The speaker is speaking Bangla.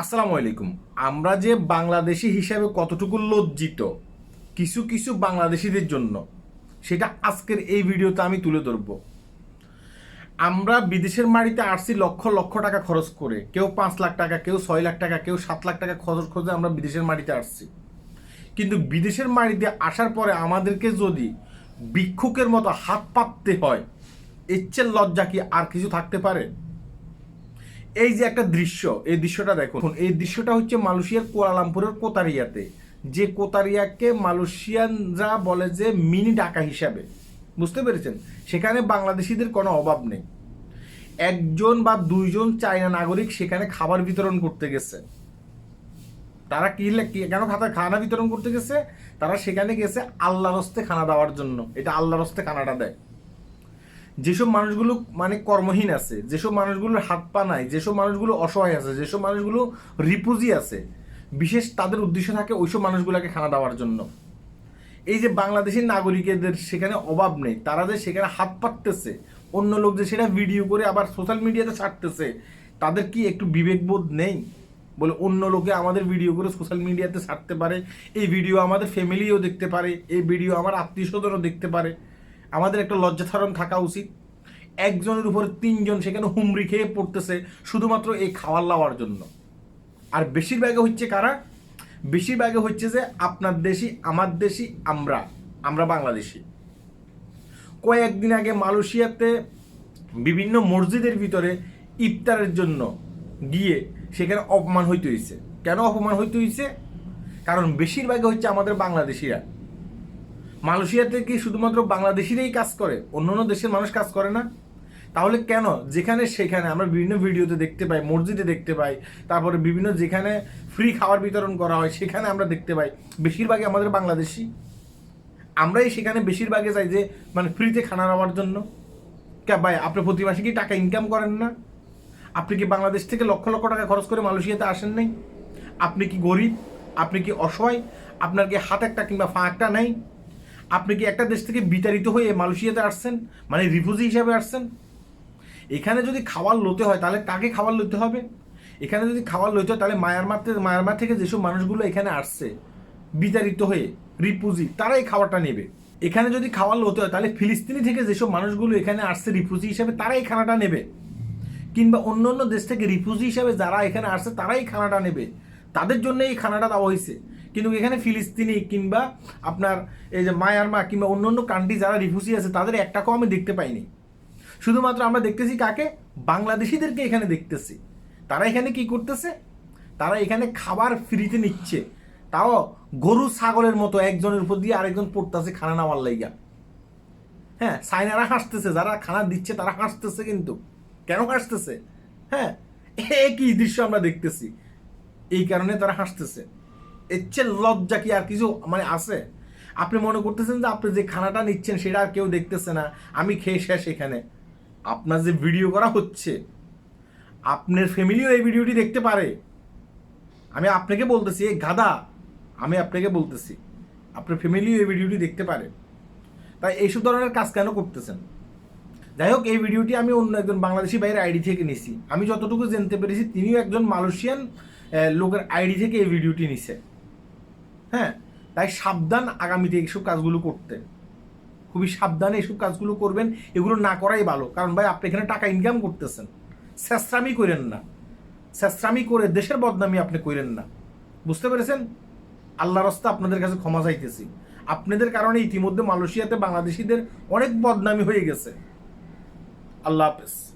আসসালামু আলাইকুম। আমরা যে বাংলাদেশি হিসাবে কতটুকু লজ্জিত, কিছু কিছু বাংলাদেশিদের জন্য, সেটা আজকের এই ভিডিওতে আমি তুলে ধরব। আমরা বিদেশের মাটিতে আসছি লক্ষ লক্ষ টাকা খরচ করে, কেউ পাঁচ লাখ টাকা, কেউ ছয় লাখ টাকা, কেউ সাত লাখ টাকা খরচ করে আমরা বিদেশের মাটিতে আসছি কিন্তু বিদেশের মাটিতে আসার পরে আমাদেরকে যদি ভিক্ষুকের মতো হাত পাততে হয়, এর লজ্জা কি আর কিছু থাকতে পারে? এই যে একটা দৃশ্য, এই দৃশ্যটা দেখুন। এই দৃশ্যটা হচ্ছে মালয়েশিয়ার কুয়ালালামপুরের কোতারিয়াতে। যে কোতারিয়াকে মালয়েশিয়ানরা বলে যে মিনি ঢাকা হিসাবে। বুঝতে পেরেছেন? সেখানে বাংলাদেশিদের কোনো অভাব নেই। একজন বা দুইজন চায়না নাগরিক সেখানে খাবার বিতরণ করতে গেছে। তারা কি কেন খাতা খানা বিতরণ করতে গেছে? তারা সেখানে গেছে আল্লাহর হস্তে খানা দেওয়ার জন্য। এটা আল্লাহর হস্তে খানাটা দেয়। যেসব মানুষগুলো মানে কর্মহীন আছে, যেসব মানুষগুলোর হাত পা নাই, যেসব মানুষগুলো অসহায় আছে, যেসব মানুষগুলো রিপুজি আছে, বিশেষ তাদের উদ্দেশ্য থাকে ওইসব মানুষগুলোকে খানা দেওয়ার জন্য। এই যে বাংলাদেশের নাগরিকদের সেখানে অভাব নেই, তারা যে সেখানে হাত পাততেছে, অন্য লোক যে সেটা ভিডিও করে আবার সোশ্যাল মিডিয়াতে ছাড়তেছে, তাদের কি একটু বিবেকবোধ নেই? বলে অন্য লোকে আমাদের ভিডিও করে সোশ্যাল মিডিয়াতে ছাড়তে পারে, এই ভিডিও আমাদের ফ্যামিলিও দেখতে পারে, এই ভিডিও আমার আত্মীয় স্বজনও দেখতে পারে। আমাদের একটা লজ্জাধারণ থাকা উচিত। একজনের উপর তিনজন সেখানে হুমড়ি খেয়ে পড়তেছে শুধুমাত্র এই খাওয়ার লাওয়ার জন্য। আর বেশিরভাগে হচ্ছে কারা? বেশিরভাগে হচ্ছে যে আপনার দেশি, আমার দেশি, আমরা আমরা বাংলাদেশি। কয়েকদিন আগে মালয়েশিয়াতে বিভিন্ন মসজিদের ভিতরে ইফতারের জন্য গিয়ে সেখানে অপমান হইতে হয়েছে কেন অপমান হইতে হয়েছে কারণ বেশিরভাগে হচ্ছে আমাদের বাংলাদেশিরা। মালয়েশিয়াতে কি শুধুমাত্র বাংলাদেশিরাই কাজ করে? অন্য অন্য দেশের মানুষ কাজ করে না। তাহলে কেন? যেখানে সেখানে আমরা বিভিন্ন ভিডিওতে দেখতে পাই, মসজিদে দেখতে পাই, তারপরে বিভিন্ন যেখানে ফ্রি খাবার বিতরণ করা হয়, সেখানে আমরা দেখতে পাই। বেশিরভাগই আমাদের বাংলাদেশি। আমরাই সেখানে বেশিরভাগে যাই যে মানে ফ্রিতে খানা নেওয়ার জন্য। কে ভাই, আপনি প্রতি মাসে কি টাকা ইনকাম করেন না? আপনি কি বাংলাদেশ থেকে লক্ষ লক্ষ টাকা খরচ করে মালয়েশিয়াতে আসেন নাই? আপনি কি গরিব? আপনি কি অসহায়? আপনার কি হাত একটা কিংবা ফা একটা নেই? আপনি কি একটা দেশ থেকে বিতাড়িত হয়ে মালয়েশিয়াতে আসছেন? মানে রিফিউজি হিসাবে আসছেন? এখানে যদি খাবার লতে হয়, তাহলে কাকে খাবার লতে হবে? এখানে যদি খাবার লইতে হয়, তাহলে মায়ানমার থেকে মায়ানমার থেকে যেসব মানুষগুলো এখানে আসছে, বিতাড়িত হয়ে, রিপুজি, তারাই খাবারটা নেবে। এখানে যদি খাবার লতে হয়, তাহলে ফিলিস্তিনি থেকে যেসব মানুষগুলো এখানে আসছে রিফিউজি হিসাবে তারাই খানাটা নেবে। কিংবা অন্য অন্য দেশ থেকে রিফিউজি হিসাবে যারা এখানে আসছে, তারাই খানাটা নেবে। তাদের জন্য এই খানাটা দেওয়া হয়েছে। কিন্তু এখানে ফিলিস্তিনি কিংবা আপনার এই যে মায়ানমার কিংবা অন্য অন্য কান্ট্রি যারা রিফিউজি আছে, তাদের এক টাকাও আমি দেখতে পাইনি। শুধুমাত্র আমরা দেখতেছি কাকে? বাংলাদেশিদেরকে এখানে দেখতেছি। তারা এখানে কি করতেছে? তারা এখানে খাবার ফ্রিতে নিচ্ছে। তাও গরু, ছাগলের মতো একজনের উপর দিয়ে আরেকজন পড়তেছে খানা নামার লাইগা। হ্যাঁ সাইনারা হাসতেছে, যারা খানা দিচ্ছে তারা হাসতেছে কিন্তু। কেন হাসতেছে? হ্যাঁ এ কি দৃশ্য আমরা দেখতেছি। এই কারণে তারা হাসতেছে। এর চেয়ে লজ্জা কি আর কিছু মানে আছে? আপনি মনে করতেছেন যে আপনি যে খানাটা নিচ্ছেন সেটা আর কেউ দেখতেছে না। আমি খেয়ে শেষ এখানে। আপনার যে ভিডিও করা হচ্ছে, আপনার ফ্যামিলিও এই ভিডিওটি দেখতে পারে। আমি আপনাকে বলতেছি, এই গাদা আমি আপনাকে বলতেছি, আপনার ফ্যামিলিও এই ভিডিওটি দেখতে পারে। তাই এইসব ধরনের কাজ কেন করতেছেন? যাই হোক, এই ভিডিওটি আমি অন্য একজন বাংলাদেশি ভাইয়ের আইডি থেকে নিছি। আমি যতটুকু জানতে পেরেছি, তিনিও একজন মালয়েশিয়ান লোকের আইডি থেকে এই ভিডিওটি নিছে। হ্যাঁ? তাই সাবধান আগামীতে এইসব কাজগুলো করতে। খুবই সাবধানে এইসব কাজগুলো করবেন। এগুলো না করাই ভালো। কারণ ভাই, আপনি এখানে টাকা ইনকাম করতেছেন। স্যাস্রামি করেন না। স্যাস্রামি করে দেশের বদনামি আপনি করেন না। বুঝতে পেরেছেন? আল্লাহ রস্তা আপনাদের কাছে ক্ষমা চাইতেছি। আপনাদের কারণে ইতিমধ্যে মালয়েশিয়াতে বাংলাদেশিদের অনেক বদনামি হয়ে গেছে। আল্লাহ হাফেজ।